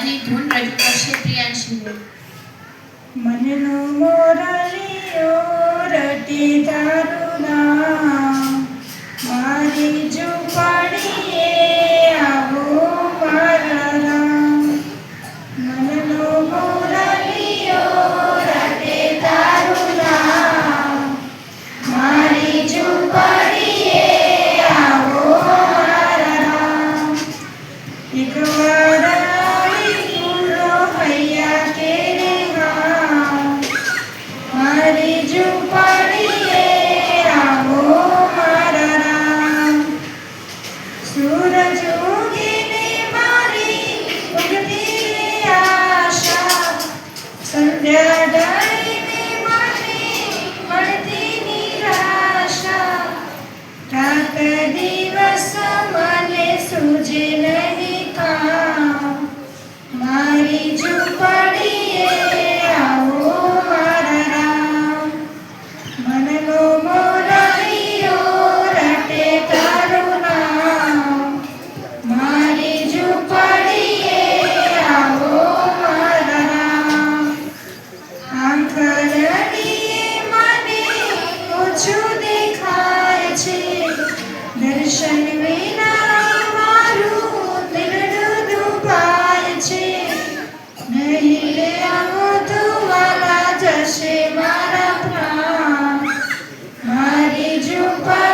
મારી ધૂન રજૂ કરશે પ્રિયાંશી મનનો મોરલીઓ રટી તારું નામ મારી જો દિવસ મને સૂજે નહીં. ઓછું દેખાય છે દર્શન છે નહીં આવું ધુવાલા જશે મારા પ્રાણ મારી જુપા